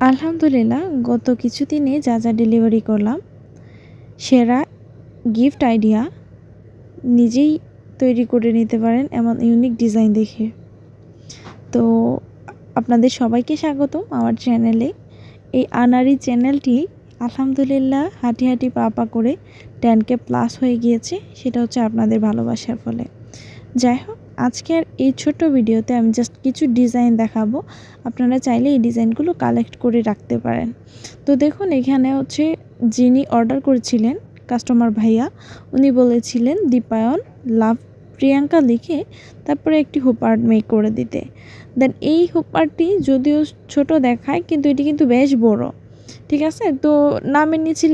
আলহামদুলিল্লাহ, গত কিছুদিনে যা যা ডেলিভারি করলাম, সেরা গিফট আইডিয়া নিজেই তৈরি করে নিতে পারেন এমন ইউনিক ডিজাইন দেখে। তো আপনাদের সবাইকে স্বাগতম আমার চ্যানেলে। এই আনারি চ্যানেলটি আলহামদুলিল্লাহ হাঁটি হাঁটি পা পা করে টেনকে প্লাস হয়ে গিয়েছে, সেটা হচ্ছে আপনাদের ভালোবাসার ফলে। যাই হোক আজকের এই ছোট ভিডিওতে আমি জাস্ট কিছু ডিজাইন দেখাবো। আপনারা চাইলে এই ডিজাইনগুলো কালেক্ট করে রাখতে পারেন। তো দেখুন, এখানে হচ্ছে যিনি অর্ডার করেছিলেন কাস্টমার ভাইয়া, উনি বলেছিলেন, দীপায়ন লাভ প্রিয়াঙ্কা লিখে তারপরে একটি হুপার্ট মেক করে দিতে। দেন এই হুপারটি যদিও ছোট দেখায়, কিন্তু এটি কিন্তু বেশ বড়। ঠিক আছে? তো নামের নিচে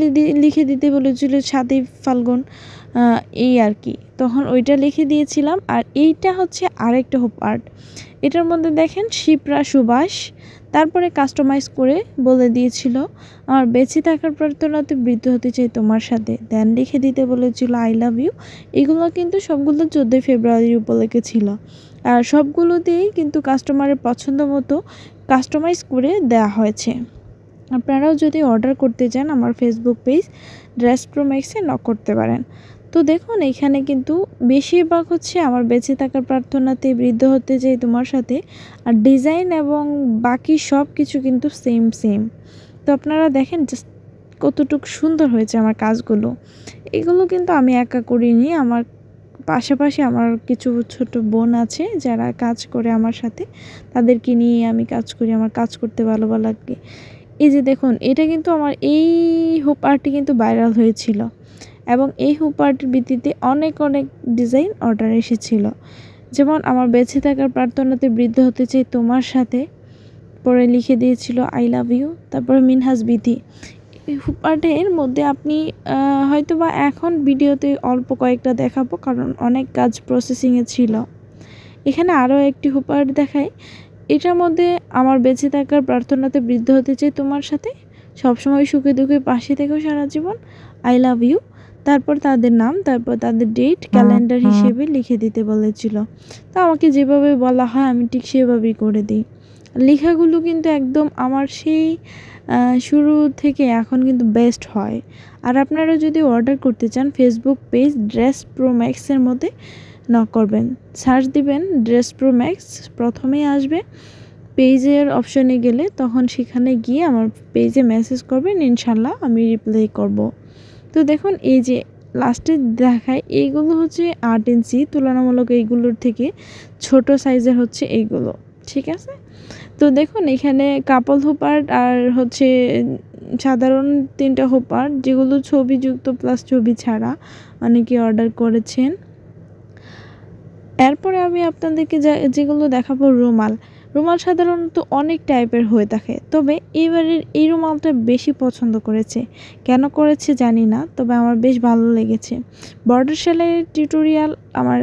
লিখে দিতে বলেছিল সাথী ফাল্গুন। এই আর কি। তখন ওইটা লিখে দিয়েছিলাম আর এইটা হচ্ছে আরেকটা হোপ আর্ট এটার মধ্যে দেখেন শিপ্রা সুবাস তারপরে কাস্টমাইজ করে বলে দিয়েছিল, আমার বেঁচে থাকার প্রার্থনাতে বৃদ্ধ হতে চাই তোমার সাথে। দেন লিখে দিতে বলেছিল আই লাভ ইউ এগুলো কিন্তু সবগুলো চোদ্দোই ফেব্রুয়ারির উপলক্ষে ছিল। আর সবগুলো দিয়েই কিন্তু কাস্টমারের পছন্দ মতো কাস্টমাইজ করে দেওয়া হয়েছে। আপনারাও যদি অর্ডার করতে চান আমার ফেসবুক পেজ ড্রেস প্রো ম্যাক্সে নক করতে পারেন। তো দেখুন, এখানে কিন্তু বেশিরভাগ হচ্ছে আমার বেঁচে থাকার প্রার্থনাতে বৃদ্ধ হতে চাই তোমার সাথে। আর ডিজাইন এবং বাকি সব কিছু কিন্তু সেম সেম তো আপনারা দেখেন জাস্ট কতটুকু সুন্দর হয়েছে আমার কাজগুলো। এগুলো কিন্তু আমি একা করিনি, আমার পাশাপাশি আমার কিছু ছোট বোন আছে যারা কাজ করে আমার সাথে। তাদেরকে নিয়ে আমি কাজ করি, আমার কাজ করতে ভালো ভালো লাগে। এই যে দেখুন, এটা কিন্তু আমার, এই হোপারটি কিন্তু ভাইরাল হয়েছিল। এবং এই হুপারটির ভিত্তিতে অনেক অনেক ডিজাইন অর্ডার এসেছিল। যেমন আমার বেঁচে থাকার প্রার্থনাতে বৃদ্ধ হতে চাই তোমার সাথে, পরে লিখে দিয়েছিল আই লাভ ইউ তারপরে মিনহাজ বিধি হুপার্টের মধ্যে আপনি হয়তো বা এখন ভিডিওতে অল্প কয়েকটা দেখাবো, কারণ অনেক কাজ প্রসেসিংয়ে ছিল। এখানে আরও একটি হুপার্ট দেখায় এটার মধ্যে, আমার বেঁচে থাকার প্রার্থনাতে বৃদ্ধ হতে চাই তোমার সাথে, সবসময় সুখে দুঃখে পাশে থেকেও সারা জীবন আই লাভ ইউ তারপর তাদের নাম তারপর তাদের ডেট ক্যালেন্ডার হিসেবে লিখে দিতে বলেছিল। তো আমাকে যেভাবে বলা হয় আমি ঠিক সেভাবেই করে দিই। লেখাগুলো কিন্তু একদম আমার সেই শুরু থেকে এখন কিন্তু বেস্ট হয়। আর আপনারা যদি অর্ডার করতে চান ফেসবুক পেজ ড্রেস প্রো ম্যাক্সের মধ্যে নক করবেন। সার্চ দিবেন ড্রেস প্রো ম্যাক্স প্রথমেই আসবে। পেজের অপশনে গেলে তখন সেখানে গিয়ে আমার পেজে মেসেজ করবেন ইনশাল্লাহ আমি রিপ্লাই করব। তো দেখুন, এই যে লাস্টে দেখায় এইগুলো হচ্ছে আট ইঞ্চি। তুলনামূলক এইগুলোর থেকে ছোট সাইজের হচ্ছে এইগুলো, ঠিক আছে? তো দেখুন, এখানে কাপল হোপার্ট আর হচ্ছে সাধারণ তিনটা হোপার্ট যেগুলো ছবিযুক্ত প্লাস ছবি ছাড়া অনেকে অর্ডার করেছেন। এরপরে আমি আপনাদেরকে যেগুলো দেখাবো রুমাল। রুমাল সাধারণত অনেক টাইপের হয়ে থাকে, তবে এইবারের এই রুমালটা বেশি পছন্দ করেছে। কেন করেছে জানি না, তবে আমার বেশ ভালো লেগেছে। বর্ডার সেলাইয়ের টিউটোরিয়াল আমার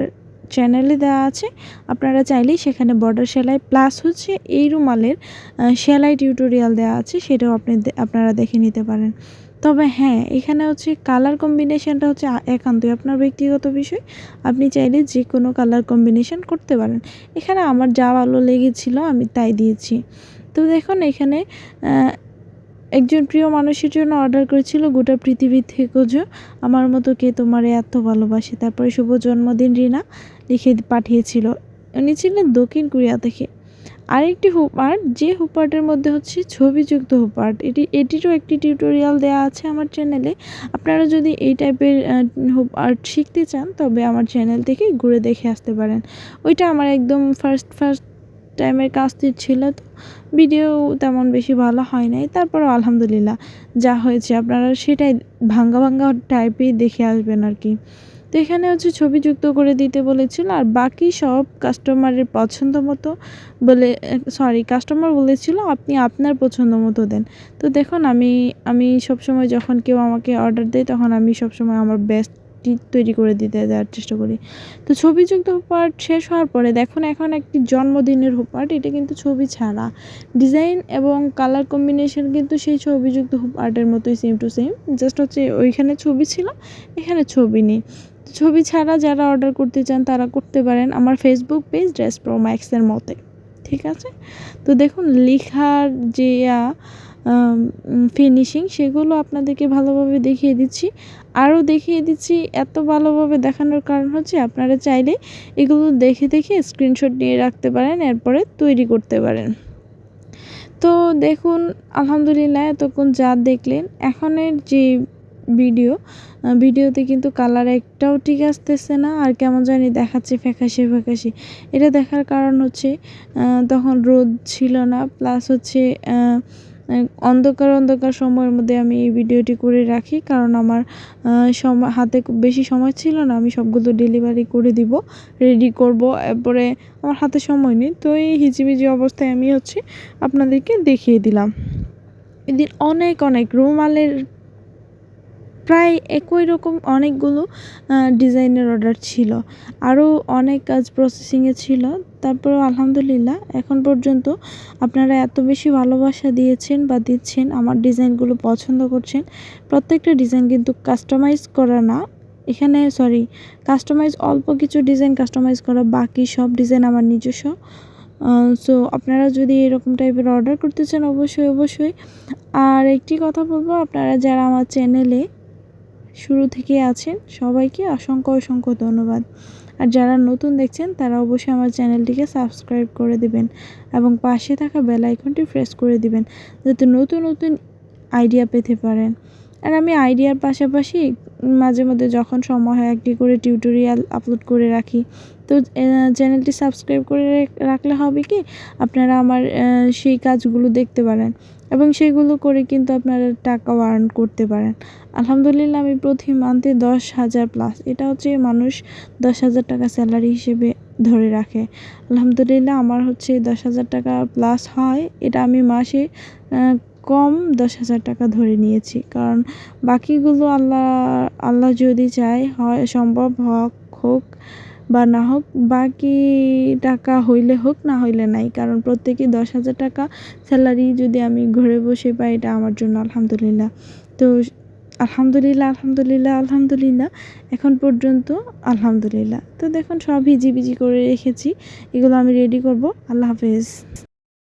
চ্যানেলে দেওয়া আছে, আপনারা চাইলেই সেখানে বর্ডার সেলাই প্লাস হচ্ছে এই রুমালের সেলাই টিউটোরিয়াল দেওয়া আছে, সেটাও আপনি আপনারা দেখে নিতে পারেন। তবে হ্যাঁ এখানে হচ্ছে কালার কম্বিনেশানটা হচ্ছে একান্তই আপনার ব্যক্তিগত বিষয়। আপনি চাইলে যে কোনো কালার কম্বিনেশন করতে পারেন। এখানে আমার যা ভালো লেগেছিল আমি তাই দিয়েছি। তো দেখুন, এখানে একজন প্রিয় মানুষের জন্য অর্ডার করেছিল গোটা পৃথিবী থেকেও যে আমার মতো কে তোমার এত ভালোবাসে? তারপরে শুভ জন্মদিন রিনা লিখে পাঠিয়েছিল। উনি ছিলেন দক্ষিণ কোরিয়া থেকে। আরেকটি হুপার্ট, যে হুপার্টের মধ্যে হচ্ছে ছবিযুক্ত হুপার্ট। এটি, এটিরও একটি টিউটোরিয়াল দেওয়া আছে আমার চ্যানেলে। আপনারা যদি এই টাইপের হুপার্ট শিখতে চান, তবে আমার চ্যানেল থেকে ঘুরে দেখে আসতে পারেন। ওইটা আমার একদম ফার্স্ট ফার্স্ট টাইমের কাজটি ছিল তো। ভিডিও তেমন বেশি ভালো হয় নাই। তারপরও আলহামদুলিল্লাহ যা হয়েছে, আপনারা সেটাই ভাঙ্গা ভাঙ্গা টাইপেই দেখে আসবেন আর কি। তো এখানে হচ্ছে ছবি যুক্ত করে দিতে বলেছিল আর বাকি সব কাস্টমারের পছন্দ মতো বলে সরি কাস্টমার বলেছিল, আপনি আপনার পছন্দ মতো দেন। তো দেখুন, আমি আমি সবসময় যখন কেউ আমাকে অর্ডার দেয়, তখন আমি সবসময় আমার বেস্ট তৈরি করে দিতে দেওয়ার চেষ্টা করি। তো ছবিযুক্ত হোপার্ট শেষ হওয়ার পরে দেখুন, এখন একটি জন্মদিনের হোপার্ট এটা কিন্তু ছবি ছাড়া। ডিজাইন এবং কালার কম্বিনেশন কিন্তু সেই ছবিযুক্ত হোপার্টের মতোই সেম টু সেম জাস্ট হচ্ছে ওইখানে ছবি ছিল, এখানে ছবি নেই। ছবি ছাড়া যারা অর্ডার করতে চান, তারা করতে পারেন আমার ফেসবুক পেজ ড্রেস প্রো ম্যাক্সের মতে, ঠিক আছে? তো দেখুন, লেখার যে ফিনিশিং সেগুলো আপনাদেরকে ভালোভাবে দেখিয়ে দিচ্ছি। আরও দেখিয়ে দিচ্ছি, এত ভালোভাবে দেখানোর কারণ হচ্ছে আপনারা চাইলে এগুলো দেখে দেখে স্ক্রিনশট নিয়ে রাখতে পারেন, এরপরে তৈরি করতে পারেন। তো দেখুন, আলহামদুলিল্লাহ এতক্ষণ যা দেখলেন, এখনের যে ভিডিও ভিডিওতে কিন্তু কালার একটাও ঠিক আসতেছে না, আর কেমন জানি দেখাচ্ছে ফ্যাকাশে ফ্যাকাশে। এটা দেখার কারণ হচ্ছে তখন রোদ ছিল না প্লাস হচ্ছে অন্ধকার অন্ধকার সময়ের মধ্যে আমি এই ভিডিওটি করে রাখি, কারণ আমার সময় হাতে বেশি সময় ছিল না, আমি সবগুলো ডেলিভারি করে দিব রেডি করব, এরপরে আমার হাতে সময় নেই। তো এই হিজিবিজি অবস্থায় আমি হচ্ছে আপনাদেরকে দেখিয়ে দিলাম। এদিন অনেক অনেক রুমালের প্রায় একই রকম অনেকগুলো ডিজাইনের অর্ডার ছিল। আরও অনেক কাজ প্রসেসিংয়ে ছিল। তারপরেও আলহামদুলিল্লাহ, এখন পর্যন্ত আপনারা এত বেশি ভালোবাসা দিয়েছেন বা দিচ্ছেন, আমার ডিজাইনগুলো পছন্দ করছেন, প্রত্যেকটা ডিজাইন কিন্তু কাস্টমাইজ করা না। এখানে সরি কাস্টমাইজ অল্প কিছু ডিজাইন কাস্টমাইজ করা, বাকি সব ডিজাইন আমার নিজস্ব। সো আপনারা যদি এরকম টাইপের অর্ডার করতে চান, অবশ্যই অবশ্যই। আর একটি কথা বলব, আপনারা যারা আমার চ্যানেলে শুরু থেকে আছেন, সবাইকে অসংখ্য অসংখ্য ধন্যবাদ। আর যারা নতুন দেখছেন, তারা অবশ্যই আমার চ্যানেলটিকে সাবস্ক্রাইব করে দিবেন এবং পাশে থাকা বেল আইকনটি প্রেস করে দিবেন যাতে নতুন নতুন আইডিয়া পেতে পারেন। আর আমি আইডিয়ার পাশাপাশি মাঝে মধ্যে যখন সময় হয় একটি করে টিউটোরিয়াল আপলোড করে রাখি। তো চ্যানেলটি সাবস্ক্রাইব করে রাখলে হবে কি? আপনারা আমার সেই কাজগুলো দেখতে পারেন। এবং সেগুলো করে কিন্তু আপনারা টাকাও আর্ন করতে পারেন। আলহামদুলিল্লাহ আমি প্রতি মান্থে দশ হাজার প্লাস এটা হচ্ছে মানুষ দশ হাজার টাকা স্যালারি হিসেবে ধরে রাখে। আলহামদুলিল্লাহ আমার হচ্ছে দশ হাজার টাকা প্লাস হয়। এটা আমি মাসে কম দশ হাজার টাকা ধরে নিয়েছি। কারণ বাকিগুলো আল্লাহ আল্লাহ যদি চায় হয়, সম্ভব হক, হোক বা না হোক, বাকি টাকা হইলে হোক, না হইলে নাই। কারণ প্রত্যেকে দশ হাজার টাকা স্যালারি যদি আমি ঘরে বসে পাই, এটা আমার জন্য আলহামদুলিল্লাহ। তো আলহামদুলিল্লাহ আলহামদুলিল্লাহ আলহামদুলিল্লাহ, এখন পর্যন্ত আলহামদুলিল্লাহ। তো দেখুন, সব হিজিবিজি করে রেখেছি। এগুলো আমি রেডি করব। আল্লাহ হাফেজ।